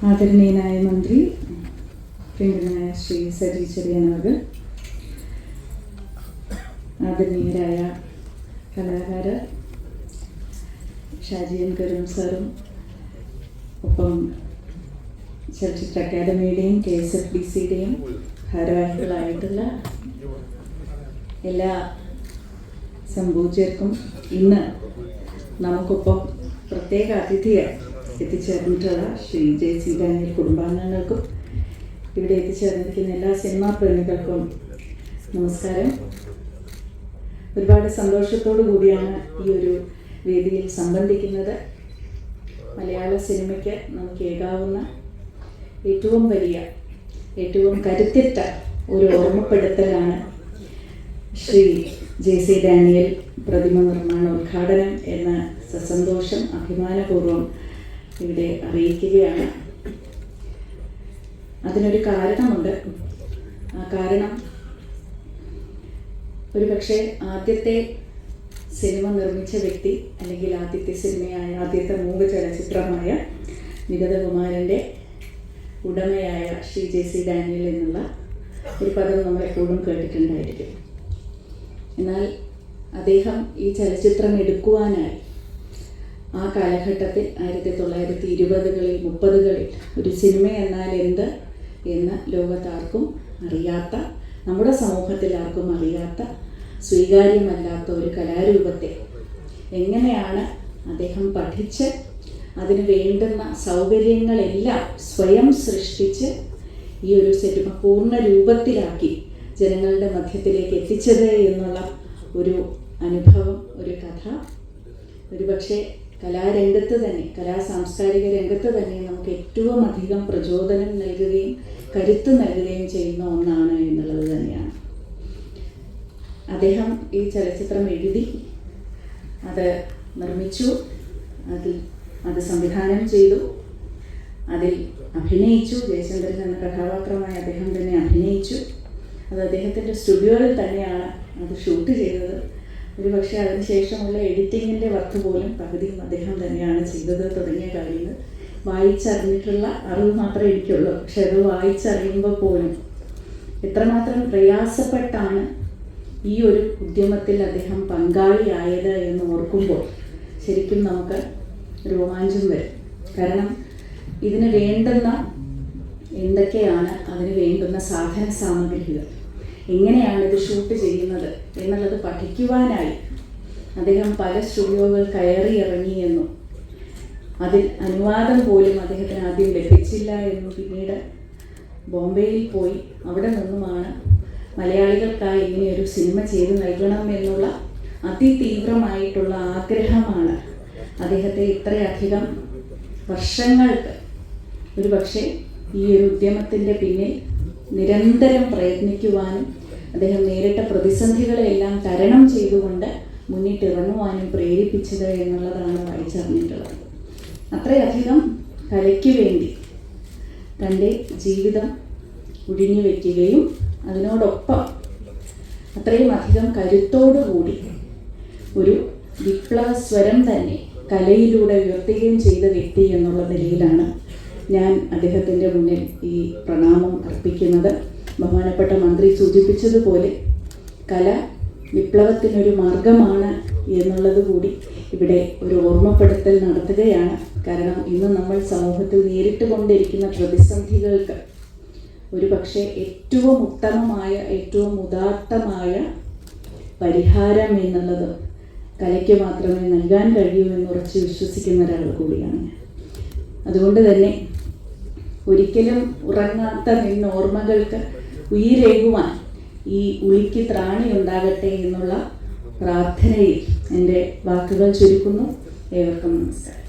ആദരണീയനായ മന്ത്രി പ്രിയങ്കരനായ ശ്രീ സജി ചെറിയ അവർ ആദരണീയരായ കലാകാര ഷാജിയൻ കരുൺ സാറും ഒപ്പം ചലച്ചിത്ര അക്കാദമിയുടെയും കെ എസ് എഫ് ഡി സിയുടെയും ഭാരവാഹികളായിട്ടുള്ള എല്ലാ സംഭവിച്ചവർക്കും ഇന്ന് നമുക്കൊപ്പം പ്രത്യേക അതിഥിയായി എത്തിച്ചേർന്നിട്ടുള്ള ശ്രീ ജെ സി ഡാനിയൽ കുടുംബാംഗങ്ങൾക്കും ഇവിടെ എത്തിച്ചേർന്നിരിക്കുന്ന എല്ലാ സിനിമാ പ്രേമികൾക്കും നമസ്കാരം. ഒരുപാട് സന്തോഷത്തോടു കൂടിയാണ് ഈ ഒരു വേദിയിൽ സംബന്ധിക്കുന്നത്. മലയാള സിനിമയ്ക്ക് നമുക്ക് ഏകാവുന്ന ഏറ്റവും വലിയ ഏറ്റവും കരുത്തിട്ട ഒരു ഓർമ്മപ്പെടുത്തലാണ് ശ്രീ ജെ സി ഡാനിയൽ പ്രതിമ നിർമ്മാണ ഉദ്ഘാടനം എന്ന സസന്തോഷം അഭിമാനപൂർവം ഇവിടെ അറിയിക്കുകയാണ്. അതിനൊരു കാരണമുണ്ട്. ആ കാരണം ഒരു പക്ഷേ ആദ്യത്തെ സിനിമ നിർമ്മിച്ച വ്യക്തി അല്ലെങ്കിൽ ആദ്യത്തെ സിനിമയായ ആദ്യത്തെ മൂക ചലച്ചിത്രമായ വിഗതകുമാരന്റെ ഉടമയായ ശ്രീ ജെ സി ഡാനിയൽ എന്നുള്ള ഒരു പദം നമ്മൾ എപ്പോഴും കേട്ടിട്ടുണ്ടായിരിക്കും. എന്നാൽ അദ്ദേഹം ഈ ചലച്ചിത്രം എടുക്കുവാനായി ആ കാലഘട്ടത്തിൽ ആയിരത്തി തൊള്ളായിരത്തി ഇരുപതുകളിൽ മുപ്പതുകളിൽ ഒരു സിനിമ എന്നാൽ എന്ത് എന്ന് ലോകത്താർക്കും അറിയാത്ത നമ്മുടെ സമൂഹത്തിൽ ആർക്കും അറിയാത്ത സ്വീകാര്യമല്ലാത്ത ഒരു കലാരൂപത്തെ എങ്ങനെയാണ് അദ്ദേഹം പഠിച്ച് അതിന് വേണ്ടുന്ന സൗകര്യങ്ങളെല്ലാം സ്വയം സൃഷ്ടിച്ച് ഈ ഒരു സിനിമ പൂർണ രൂപത്തിലാക്കി ജനങ്ങളുടെ മധ്യത്തിലേക്ക് എത്തിച്ചത് എന്നുള്ള ഒരു അനുഭവം ഒരു കഥ. ഒരുപക്ഷെ കലാരംഗത്ത് തന്നെ കലാ സാംസ്കാരിക രംഗത്ത് തന്നെ നമുക്ക് ഏറ്റവും അധികം പ്രചോദനം നൽകുകയും കരുത്ത് നൽകുകയും ചെയ്യുന്ന ഒന്നാണ് എന്നുള്ളത് തന്നെയാണ്. അദ്ദേഹം ഈ ചലച്ചിത്രം എഴുതി അത് നിർമ്മിച്ചു അതിൽ അത് സംവിധാനം ചെയ്തു അതിൽ അഭിനയിച്ചു. ജയചന്ദ്രൻ എന്ന കഥാപാത്രമായി അദ്ദേഹം തന്നെ അഭിനയിച്ചു. അത് അദ്ദേഹത്തിന്റെ സ്റ്റുഡിയോയിൽ തന്നെയാണ് അത് ഷൂട്ട് ചെയ്തത്. ഒരു പക്ഷേ അതിനുശേഷമുള്ള എഡിറ്റിങ്ങിന്റെ വർക്ക് പോലും പകുതിയും അദ്ദേഹം തന്നെയാണ് ചെയ്തത് തുടങ്ങിയ കാര്യങ്ങൾ. വായിച്ചറിഞ്ഞിട്ടുള്ള അറിവ് മാത്രമേ എനിക്കുള്ളൂ. പക്ഷെ അത് വായിച്ചറിയുമ്പോൾ പോലും എത്രമാത്രം പ്രയാസപ്പെട്ടാണ് ഈ ഒരു ഉദ്യമത്തിൽ അദ്ദേഹം പങ്കാളിയായത് എന്ന് ഓർക്കുമ്പോൾ ശരിക്കും നമുക്ക് രോമാഞ്ചം വരും. കാരണം ഇതിന് വേണ്ടുന്ന എന്തൊക്കെയാണ് അതിന് വേണ്ടുന്ന സാധന സാമഗ്രികൾ? എങ്ങനെയാണ് ഇത് ഷൂട്ട് ചെയ്യുന്നത് എന്നുള്ളത് പഠിക്കുവാനായി അദ്ദേഹം പല സ്റ്റുഡിയോകൾ കയറി ഇറങ്ങി എന്നും അതിൽ അനുവാദം പോലും അദ്ദേഹത്തിന് ആദ്യം ലഭിച്ചില്ല എന്നും പിന്നീട് ബോംബെയിൽ പോയി. അവിടെ നിന്നുമാണ് മലയാളികൾക്കായി ഇങ്ങനെയൊരു സിനിമ ചെയ്തു നൽകണം എന്നുള്ള അതിതീവ്രമായിട്ടുള്ള ആഗ്രഹമാണ്. അദ്ദേഹത്തെ ഇത്രയധികം വർഷങ്ങൾക്ക് ഒരു പക്ഷേ ഈ ഒരു ഉദ്യമത്തിന്റെ പിന്നിൽ നിരന്തരം പ്രയത്നിക്കുവാനും അദ്ദേഹം നേരിട്ട പ്രതിസന്ധികളെല്ലാം തരണം ചെയ്തുകൊണ്ട് മുന്നിട്ടിറങ്ങുവാനും പ്രേരിപ്പിച്ചത് എന്നുള്ളതാണ് വായിച്ചറിഞ്ഞിട്ടുള്ളത്. അത്രയധികം കലയ്ക്ക് വേണ്ടി തന്റെ ജീവിതം ഒഴിഞ്ഞു വയ്ക്കുകയും അതിനോടൊപ്പം അത്രയും അധികം കരുത്തോടുകൂടി ഒരു വിപ്ലവ സ്വരം തന്നെ കലയിലൂടെ ഉയർത്തുകയും ചെയ്ത വ്യക്തി എന്നുള്ള നിലയിലാണ് ഞാൻ അദ്ദേഹത്തിന്റെ മുന്നിൽ ഈ പ്രണാമം അർപ്പിക്കുന്നത്. ബഹുമാനപ്പെട്ട മന്ത്രി സൂചിപ്പിച്ചതുപോലെ കല വിപ്ലവത്തിനൊരു മാർഗമാണ് എന്നുള്ളത് കൂടി ഇവിടെ ഒരു ഓർമ്മപ്പെടുത്തൽ നടത്തുകയാണ്. കാരണം ഇന്ന് നമ്മൾ സമൂഹത്തിൽ നേരിട്ട് കൊണ്ടിരിക്കുന്ന പ്രതിസന്ധികൾക്ക് ഒരു പക്ഷേ ഏറ്റവും ഉത്തമമായ ഏറ്റവും ഉദാത്തമായ പരിഹാരം എന്നുള്ളത് കലയ്ക്ക് മാത്രമേ നൽകാൻ കഴിയൂ എന്ന് ഉറച്ച് വിശ്വസിക്കുന്ന ഒരാൾ കൂടിയാണ് ഞാൻ. അതുകൊണ്ട് തന്നെ ഒരിക്കലും ഉറങ്ങാത്ത നിന്ന് ഓർമ്മകൾക്ക് ഉയിരേകുവാൻ ഈ ഉളിക്ക് ത്രാണി ഉണ്ടാകട്ടെ എന്നുള്ള പ്രാർത്ഥനയിൽ എന്റെ വാക്കുകൾ ചുരുക്കുന്നു. ഏവർക്കും നമസ്കാരം.